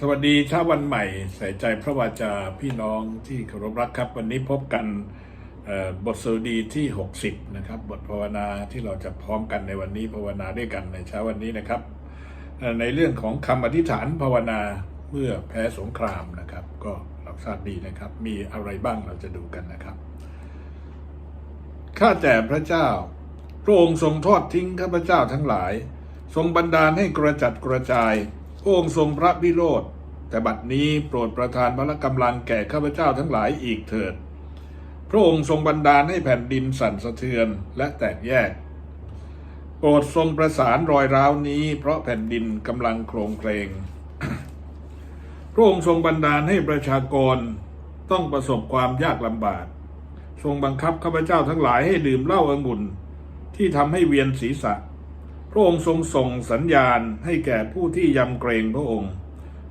สวัสดีเช้าวันใหม่ ใส่ใจพระวาจาพี่น้องที่เคารพรักครับ วันนี้พบกันบทสวดีที่ 60 นะครับ บทภาวนาที่เราจะพร้อมกันในวันนี้ภาวนาด้วยกันในเช้าวันนี้นะครับ ในเรื่องของคำอธิษฐานภาวนาเมื่อแพ้สงครามนะครับ ก็เราทราบดีนะครับ มีอะไรบ้างเราจะดูกันนะครับข้าแต่พระเจ้า พระองค์ทรงทอดทิ้งข้าพเจ้าทั้งหลาย ทรงบันดาลให้กระจัดกระจาย องค์ทรงพระวิโรธแต่บัดนี้โปรดประทานพละกำลังแก่ข้าพเจ้าทั้งหลายอีกเถิด พระองค์ทรงบันดาลให้แผ่นดินสั่นสะเทือนและแตกแยก โปรดทรงประสานรอยร้าวนี้ เพราะแผ่นดินกำลังโครงเคลงพระองค์ทรงบันดาลให้ประชากรต้องประสบความยากลำบาก ทรงบังคับข้าพเจ้าทั้งหลายให้ดื่มเหล้าองุ่นที่ทำให้เวียนศีรษะ ระองค์ทรงส่งสัญญาณให้แก่ผู้ที่ยำเกรงพระองค์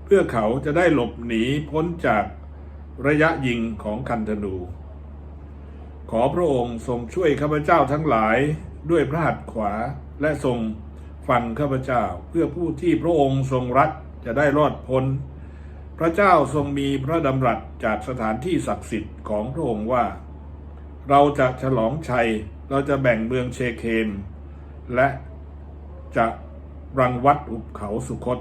เพื่อเขาจะได้หลบหนีพ้นจากระยะยิงของคันธนู ขอพระองค์ทรงช่วยข้าพเจ้าทั้งหลายด้วยพระหัตถ์ขวาและทรงฟังข้าพเจ้าเพื่อผู้ที่พระองค์ทรงรักจะได้รอดพ้น พระเจ้าทรงมีพระดำรัสจากสถานที่ศักดิ์สิทธิ์ของพระองค์ว่า เราจะฉลองชัยเราจะแบ่งเมืองเชเคม และ จะรังวัดอุบเขาสุคต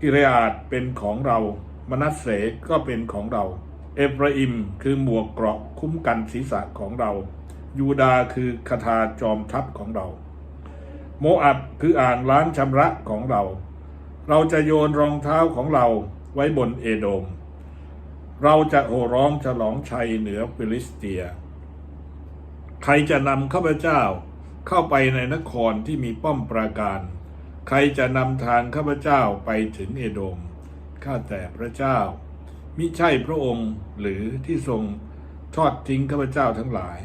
กิเลอาดเป็นของเรา มนัสเสก็เป็นของเรา เอฟราอิมคือหมวกเกราะคุ้มกันศีรษะของเรา ยูดาคือคาถาจอมทัพของเรา โมอับคืออ่างล้างชำระของเรา เราจะโยนรองเท้าของเราไว้บนเอโดม เราจะโห่ร้องฉลองชัยเหนือฟิลิสเตีย ใครจะนำข้าพเจ้า เข้าไปในนครที่มีป้อมปราการ ใครจะนำทางข้าพเจ้าไปถึงเอโดม ข้าแต่พระเจ้า มิใช่พระองค์หรือที่ทรงทอดทิ้งข้าพเจ้าทั้งหลาย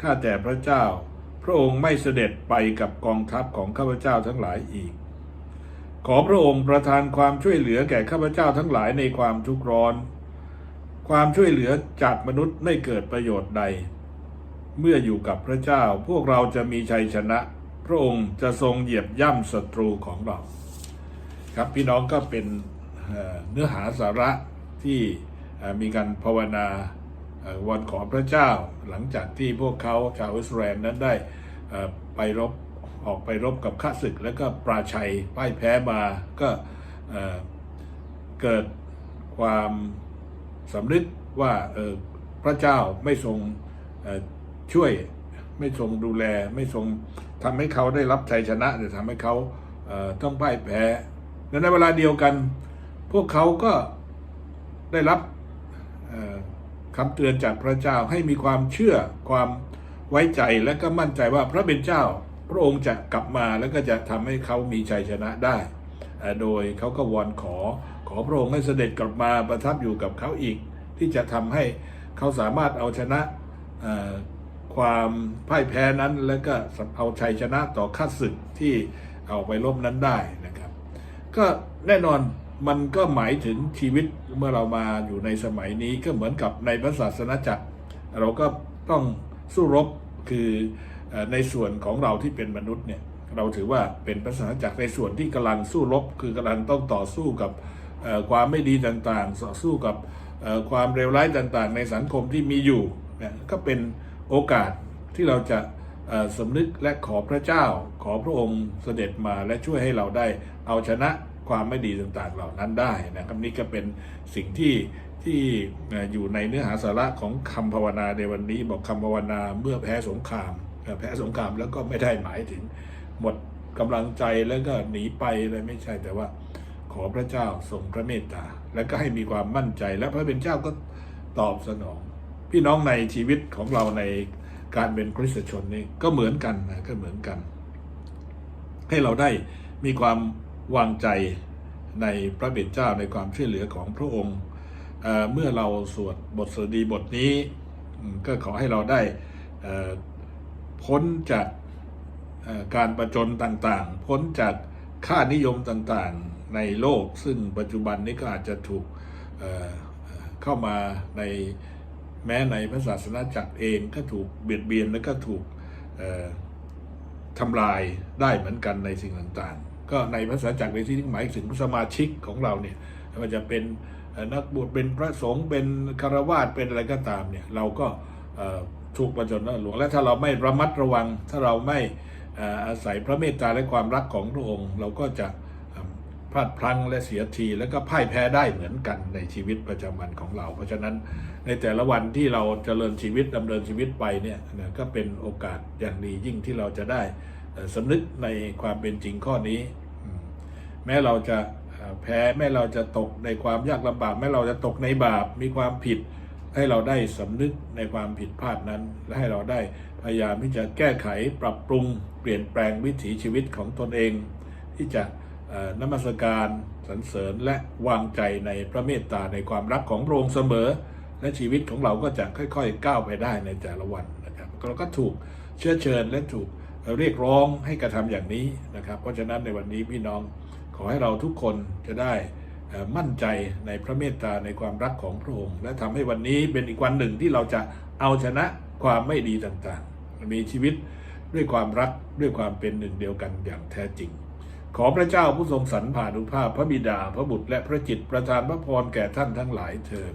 ข้าแต่พระเจ้า พระองค์ไม่เสด็จไปกับกองทัพของข้าพเจ้าทั้งหลายอีก ขอพระองค์ประทานความช่วยเหลือแก่ข้าพเจ้าทั้งหลายในความทุกข์ร้อน ความช่วยเหลือจากมนุษย์ไม่เกิดประโยชน์ใด เมื่ออยู่กับพระเจ้าพวกเราจะมีชัยชนะ พระองค์จะทรงเหยียบย่ำศัตรูของเรา ครับพี่น้องก็เป็นเนื้อหาสาระที่มีการภาวนาวอนขอพระเจ้า หลังจากที่พวกเขาชาวอิสราเอลนั้นได้อ่อไปรบออกไปรบกับข้าศึก แล้วก็ปราชัยพ่ายแพ้มาก็เกิดความสำนึกว่าพระเจ้าไม่ทรง ช่วยไม่ทรงดูแลไม่ทรงทำให้เขาได้รับชัยชนะหรือทำให้เขาเต้องพ่ายแพ้และในเวลาเดียวกัน พวกเขาก็ได้รับเอ่อคำเตือนจากพระเจ้าให้มีความเชื่อความไว้ใจและก็มั่นใจว่าพระเป็นเจ้า พระองค์จะกลับมาแล้วก็จะทำให้เขามีชัยชนะได้ โดยเขาก็วอนขอขอพระองค์ให้เสด็จกลับมาประทับอยู่กับเขาอีก ที่จะทำให้เขาสามารถเอาชนะ ความพ่ายแพ้นั้น แล้วก็เอาชัยชนะต่อข้าศึกที่เอาไปรบนั้นได้นะครับ ก็แน่นอนมันก็หมายถึงชีวิตเมื่อเรามาอยู่ในสมัยนี้ก็เหมือนกับในพระศาสนาจักร เราก็ต้องสู้รบคือในส่วนของเราที่เป็นมนุษย์เนี่ยเราถือว่าเป็นพระศาสนาจักรในส่วนที่กำลังสู้รบ คือกำลังต้องต่อสู้กับความไม่ดีต่างๆต่อสู้กับความเลวร้ายต่างๆ ในสังคมที่มีอยู่ก็เป็น โอกาสที่เราจะสำนึกและขอพระเจ้า ขอพระองค์เสด็จมาและช่วยให้เราได้เอาชนะความไม่ดีต่างๆเหล่านั้นได้นะครับนี่ก็เป็นสิ่งที่ที่อยู่ในเนื้อหาสาระของคำภาวนาในวันนี้ บอกคำภาวนาเมื่อแพ้สงครามแพ้สงครามแล้วก็ไม่ได้หมายถึง หมดกำลังใจแล้วก็หนีไปเลยไม่ใช่แต่ว่า ขอพระเจ้าทรงพระเมตตา และก็ให้มีความมั่นใจและพระเป็นเจ้าก็ตอบสนอง พี่น้องในชีวิตของเราในการเป็นคริสตชนนี่ก็เหมือนกันนะก็เหมือนกัน ให้เราได้มีความวางใจในพระเบญเจ้าในความช่วยเหลือของพระองค์เเมื่อเราสวดบทสดีบทนี้ ก็ขอให้เราได้พ้นจากการประจนต่างๆ พ้นจากค่านิยมต่างๆในโลก ซึ่งปัจจุบันนี้ก็อาจจะถูกเข้ามาใน แม้ในพระศาสนาจักรเองก็ถูกเบียดเบียนและก็ถูกทำลายได้เหมือนกันในสิ่งต่างๆ ก็ในภาษาจักรในที่นี้หมายถึงสมาชิกของเราเนี่ยไม่ว่าจะเป็นนักบวชเป็นพระสงฆ์เป็นคารวาสเป็นอะไรก็ตามเนี่ยเราก็ถูกประจนหลวงและถ้าเราไม่ระมัดระวัง ถ้าเราไม่อาศัยพระเมตตาและความรักของพระองค์ เราก็จะ พลาดพลั้งและเสียทีแล้วก็พ่ายแพ้ได้เหมือนกันในชีวิตประจำวันของเรา เพราะฉะนั้นในแต่ละวันที่เราเจริญชีวิตดำเนินชีวิตไปเนี่ยนะก็เป็นโอกาสอย่างดียิ่งที่เราจะได้เอ่อสำนึกในความเป็นจริงข้อนี้ แม้เราจะแพ้แม้เราจะตกในความยากลำบากแม้เราจะตกในบาปมีความผิด ให้เราได้สำนึกในความผิดพลาดนั้น และให้เราได้พยายามที่จะแก้ไขปรับปรุง เปลี่ยนแปลงวิถีชีวิตของตนเอง ที่จะ นมัสการสรรเสริญและวางใจในพระเมตตาในความรักของพระองค์เสมอ และชีวิตของเราก็จะค่อยๆ ก้าวไปได้ในแต่ละวันนะครับเราก็ถูกเชื้อเชิญและถูกเรียกร้องให้กระทำอย่างนี้นะครับ เพราะฉะนั้นในวันนี้พี่น้องขอให้เราทุกคนจะได้มั่นใจในพระเมตตาในความรักของพระองค์ และทำให้วันนี้เป็นอีกวันหนึ่งที่เราจะเอาชนะความไม่ดีต่างๆ มีชีวิตด้วยความรักด้วยความเป็นหนึ่งเดียวกันอย่างแท้จริง ขอพระเจ้าผู้ทรงสรรผ่านุภาพพระบิดา พระบุตรและพระจิตประทานพระพรแก่ท่านทั้งหลายเทิน